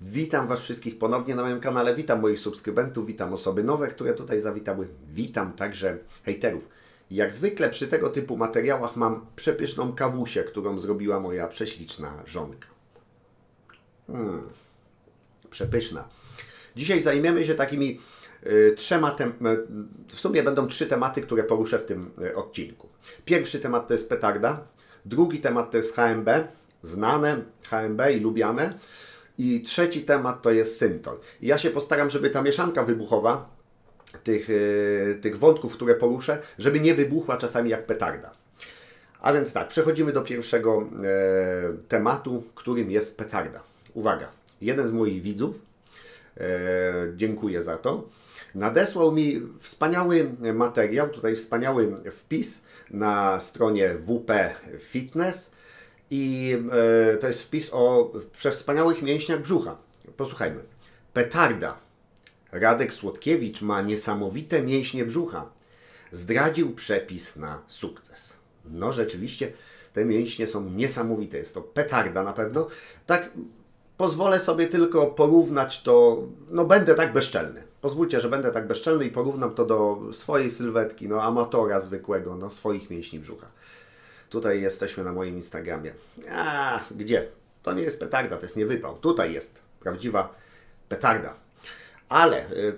Witam Was wszystkich ponownie na moim kanale. Witam moich subskrybentów, witam osoby nowe, które tutaj zawitały. Witam także hejterów. Jak zwykle przy tego typu materiałach mam przepyszną kawusię, którą zrobiła moja prześliczna żonka. Mm, przepyszna. Dzisiaj zajmiemy się takimi y, trzema tem- y, w sumie będą trzy tematy, które poruszę w tym y, odcinku. Pierwszy temat to jest petarda, drugi temat to jest HMB, znane HMB i lubiane i trzeci temat to jest syntol. Ja się postaram, żeby ta mieszanka wybuchowa tych, y, tych wątków, które poruszę, żeby nie wybuchła czasami jak petarda. A więc tak, przechodzimy do pierwszego e, tematu, którym jest petarda. Uwaga, jeden z moich widzów, e, dziękuję za to, nadesłał mi wspaniały materiał, tutaj wspaniały wpis na stronie WP Fitness i e, to jest wpis o przewspaniałych mięśniach brzucha. Posłuchajmy. Petarda. Radek Słodkiewicz ma niesamowite mięśnie brzucha. Zdradził przepis na sukces. No rzeczywiście te mięśnie są niesamowite. Jest to petarda na pewno. Tak pozwolę sobie tylko porównać to, no będę tak bezczelny. Pozwólcie, że będę tak bezczelny i porównam to do swojej sylwetki, no amatora zwykłego, no swoich mięśni brzucha. Tutaj jesteśmy na moim Instagramie. A, gdzie? To nie jest petarda, to jest nie wypał. Tutaj jest prawdziwa petarda. Ale y,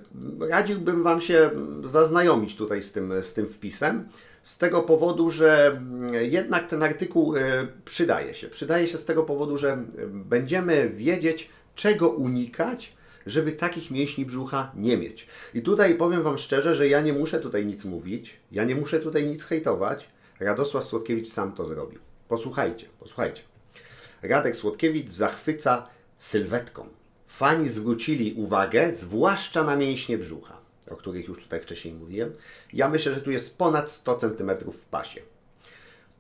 radziłbym Wam się zaznajomić tutaj z tym, z tym wpisem, z tego powodu, że mm, jednak ten artykuł y, przydaje się. Przydaje się z tego powodu, że y, będziemy wiedzieć, czego unikać, żeby takich mięśni brzucha nie mieć. I tutaj powiem Wam szczerze, że ja nie muszę tutaj nic mówić, ja nie muszę tutaj nic hejtować. Radosław Słodkiewicz sam to zrobił. Posłuchajcie, posłuchajcie. Radek Słodkiewicz zachwyca sylwetką. Fani zwrócili uwagę, zwłaszcza na mięśnie brzucha, o których już tutaj wcześniej mówiłem. Ja myślę, że tu jest ponad 100 cm w pasie.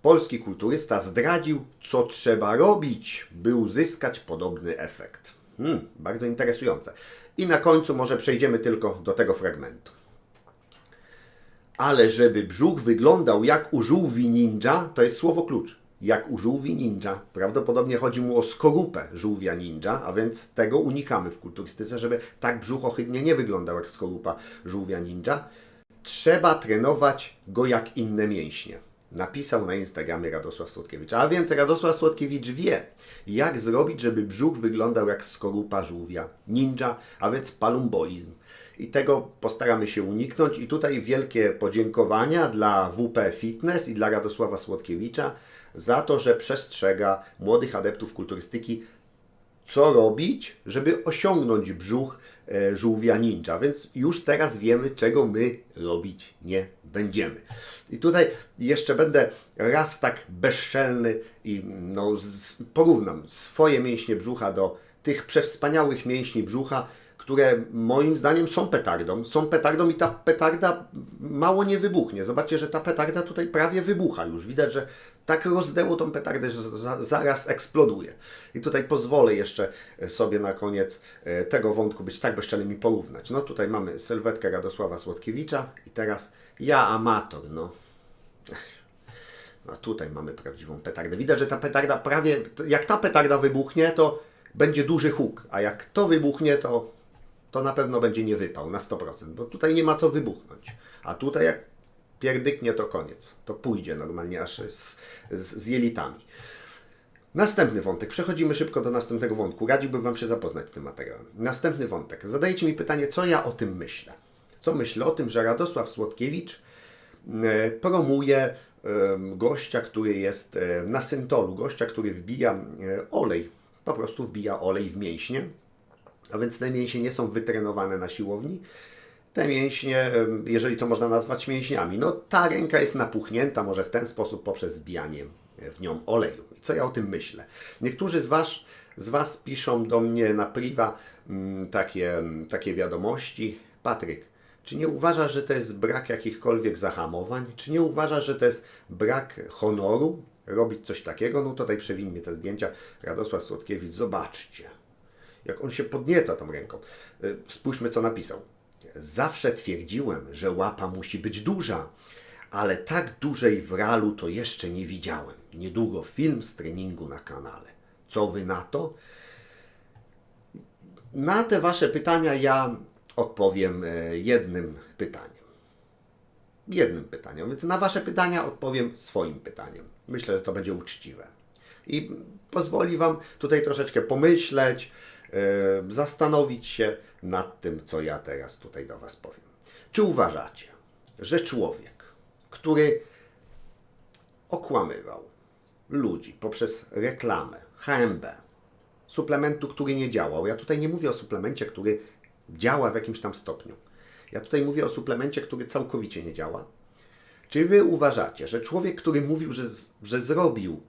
Polski kulturysta zdradził, co trzeba robić, by uzyskać podobny efekt. Hmm, bardzo interesujące. I na końcu może przejdziemy tylko do tego fragmentu. Ale żeby brzuch wyglądał jak u żółwi ninja, to jest słowo klucz. Jak u żółwi ninja. Prawdopodobnie chodzi mu o skorupę żółwia ninja, a więc tego unikamy w kulturystyce, żeby tak brzuch ohydnie nie wyglądał jak skorupa żółwia ninja. Trzeba trenować go jak inne mięśnie. Napisał na Instagramie Radosław Słodkiewicz. A więc Radosław Słodkiewicz wie, jak zrobić, żeby brzuch wyglądał jak skorupa żółwia ninja, a więc palumboizm i tego postaramy się uniknąć. I tutaj wielkie podziękowania dla WP Fitness i dla Radosława Słodkiewicza za to, że przestrzega młodych adeptów kulturystyki, co robić, żeby osiągnąć brzuch e, żółwia ninja. Więc już teraz wiemy, czego my robić nie będziemy. I tutaj jeszcze będę raz tak bezczelny i no, porównam swoje mięśnie brzucha do tych przewspaniałych mięśni brzucha, które moim zdaniem są petardą. Są petardą i ta petarda mało nie wybuchnie. Zobaczcie, że ta petarda tutaj prawie wybucha już. Widać, że tak rozdęło tą petardę, że za, zaraz eksploduje. I tutaj pozwolę jeszcze sobie na koniec e, tego wątku być tak bezczelnym i porównać. No tutaj mamy sylwetkę Radosława Słodkiewicza i teraz ja amator, no. No tutaj mamy prawdziwą petardę. Widać, że ta petarda prawie, jak ta petarda wybuchnie, to będzie duży huk, a jak to wybuchnie, to to na pewno będzie nie wypał na 100%, bo tutaj nie ma co wybuchnąć. A tutaj jak pierdyknie, to koniec. To pójdzie normalnie aż z, z, z jelitami. Następny wątek. Przechodzimy szybko do następnego wątku. Radziłbym Wam się zapoznać z tym materiałem. Następny wątek. Zadajecie mi pytanie, co ja o tym myślę. Co myślę o tym, że Radosław Słodkiewicz e, promuje gościa, który jest e, na syntolu, gościa, który wbija e, olej, po prostu wbija olej w mięśnie, a więc te mięśnie nie są wytrenowane na siłowni. Te mięśnie, jeżeli to można nazwać mięśniami, no ta ręka jest napuchnięta może w ten sposób poprzez wbijanie w nią oleju. I co ja o tym myślę? Niektórzy z Was, z was piszą do mnie na priwa mm, takie, mm, takie wiadomości. Patryk, czy nie uważasz, że to jest brak jakichkolwiek zahamowań? Czy nie uważasz, że to jest brak honoru robić coś takiego? No tutaj przewinnie te zdjęcia. Radosław Słodkiewicz, zobaczcie jak on się podnieca tą ręką. Y, Spójrzmy, co napisał. Zawsze twierdziłem, że łapa musi być duża, ale tak dużej w realu to jeszcze nie widziałem. Niedługo film z treningu na kanale. Co wy na to? Na te Wasze pytania ja odpowiem e, jednym pytaniem. Jednym pytaniem. Więc na Wasze pytania odpowiem swoim pytaniem. Myślę, że to będzie uczciwe. I pozwoli Wam tutaj troszeczkę pomyśleć, zastanowić się nad tym, co ja teraz tutaj do Was powiem. Czy uważacie, że człowiek, który okłamywał ludzi poprzez reklamę HMB, suplementu, który nie działał. Ja tutaj nie mówię o suplemencie, który działa w jakimś tam stopniu. Ja tutaj mówię o suplemencie, który całkowicie nie działa. Czy wy uważacie, że człowiek, który mówił, że, że zrobił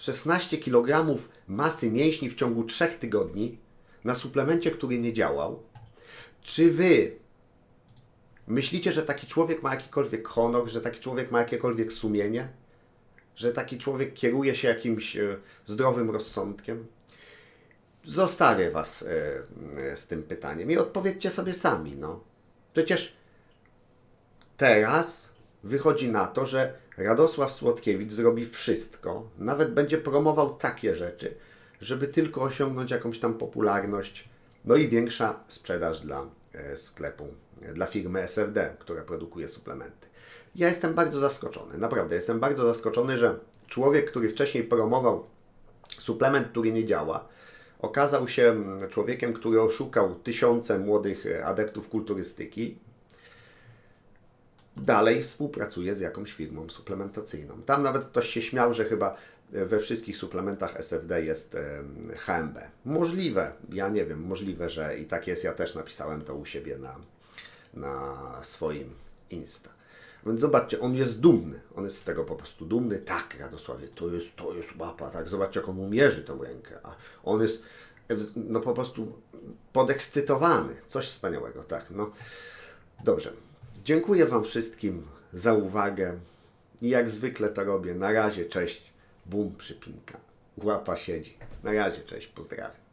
16 kg masy mięśni w ciągu 3 tygodni na suplemencie, który nie działał, czy wy myślicie, że taki człowiek ma jakikolwiek honor, że taki człowiek ma jakiekolwiek sumienie? Że taki człowiek kieruje się jakimś e, zdrowym rozsądkiem? Zostawię Was e, e, z tym pytaniem i odpowiedzcie sobie sami. No. Przecież teraz wychodzi na to, że Radosław Słodkiewicz zrobi wszystko, nawet będzie promował takie rzeczy, żeby tylko osiągnąć jakąś tam popularność, no i większa sprzedaż dla e, sklepu, e, dla firmy SFD, która produkuje suplementy. Ja jestem bardzo zaskoczony, naprawdę jestem bardzo zaskoczony, że człowiek, który wcześniej promował suplement, który nie działa, okazał się mm, człowiekiem, który oszukał tysiące młodych e, adeptów kulturystyki, dalej współpracuje z jakąś firmą suplementacyjną. Tam nawet ktoś się śmiał, że chyba we wszystkich suplementach SFD jest HMB. Możliwe, ja nie wiem, możliwe, że i tak jest. Ja też napisałem to u siebie na, na swoim Insta. Więc zobaczcie, on jest dumny. On jest z tego po prostu dumny. Tak, Radosławie, to jest, to jest łapa. Tak, zobaczcie, jak on mu mierzy tą rękę. A on jest e, no po prostu podekscytowany. Coś wspaniałego, tak. No. Dobrze. Dziękuję Wam wszystkim za uwagę. I jak zwykle to robię. Na razie, cześć. Bum, przypinka. Łapa siedzi. Na razie, cześć. Pozdrawiam.